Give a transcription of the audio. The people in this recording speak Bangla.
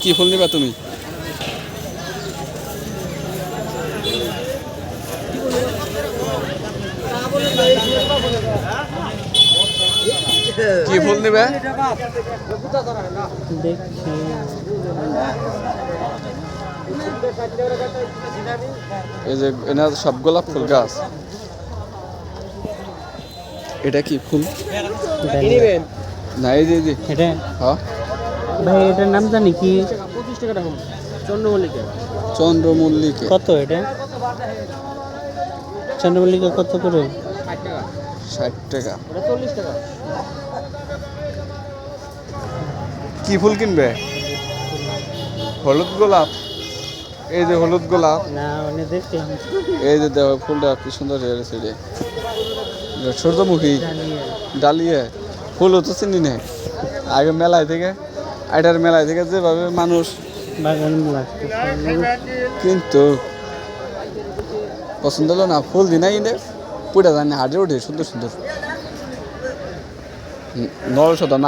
কি ফুল নিবা তুমি? কি ফুল নিবে এই যে এনার সব গোলাপ ফুল গাছ। এটা কি ফুল? না এই যে। এটা। হ্যাঁ। ভাই এটার নাম জানি কি? চন্দ্রমল্লিকে। কত এটা? চন্দ্রমল্লিকা কত করে? ষাট টাকা। কি ফুল কিনবে? হলুদ গোলাপ। এই যে হলুদ গোলাপ। না মানে দেখলাম। এই যে দেখো ফুলটা কি সুন্দর হয়েছে রে। সূর্যমুখী ডালিয়ে। ফুল তো চিনি নে। আগে মেলায় থেকে আইটার মেলায় থেকে যেভাবে মানুষ কিন্তু পছন্দ হলো না ফুল দিনাই নে পুরা জানি হাটে উঠে সুন্দর সুন্দর। নরসদা না